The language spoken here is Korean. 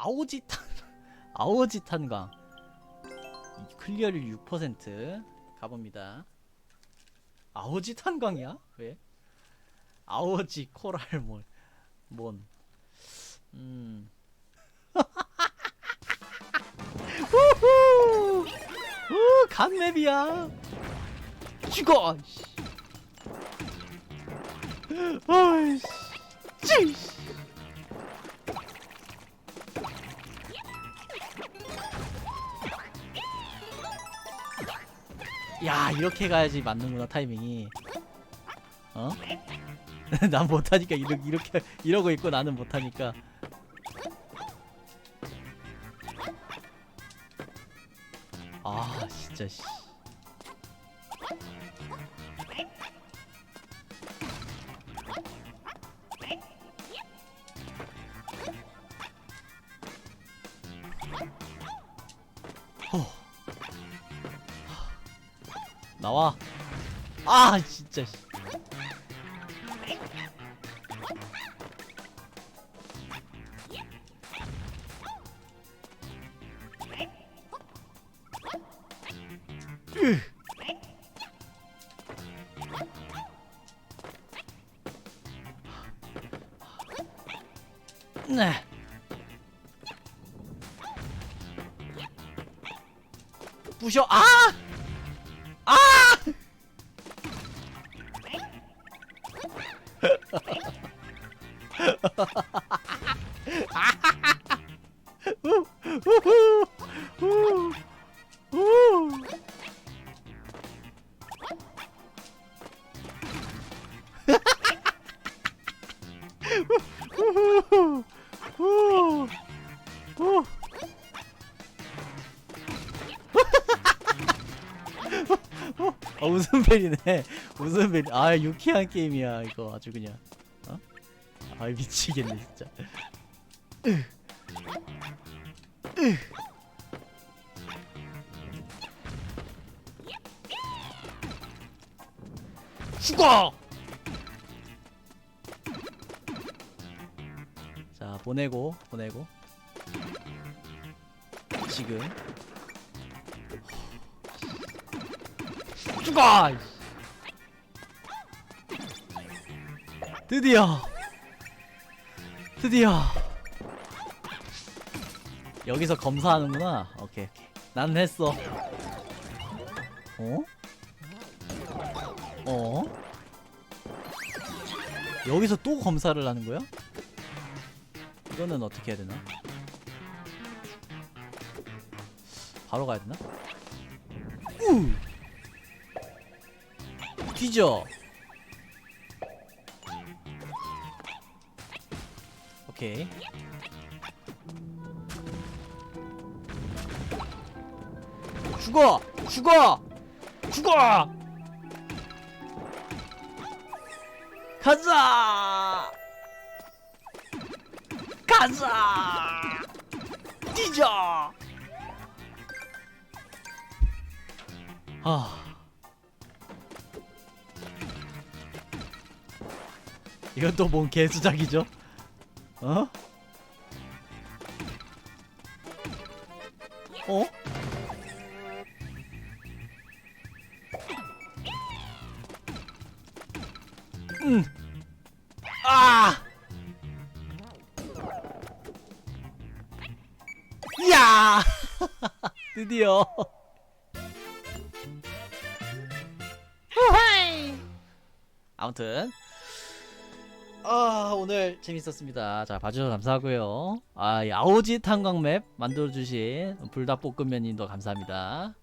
아오지 탄 아오지 탄광 이 클리어율 6% 가봅니다. 아오지 탄광이야? 왜? 아오지 코랄 몰 뭔? 음. 우후! 우 간맵이야. 죽어. 씨. 아이씨. 찌. 야 이렇게 가야지 맞는구나 타이밍이. 어? 난 못하니까 이렇게 이렇게 이러고 있고 나는 못하니까. 아 진짜 씨 나와 아 진짜. 네. 부셔 아! 아! 아 웃음벨이네 웃음벨 아 유쾌한 게임이야 이거 아주 그냥 어? 아 미치겠네 진짜. 죽어 자 보내고 보내고 지금 죽어! 드디어 드디어 여기서 검사하는구나 오케이 오케이 난 했어 어? 어? 여기서 또 검사를 하는 거야? 이거는 어떻게 해야 되나? 바로 가야 되나? 우! 뒤져. 오케이. 죽어! 죽어! 죽어! 가자! 가자! 뒤져! 아. 이건 또 뭔 개수작이죠? 어? 어? 음. 아! 야! 드디어. 아무튼 아 오늘 재밌었습니다. 자 봐주셔서 감사하고요. 아이 아오지 탄광맵 만들어주신 불닭볶음면님도 감사합니다.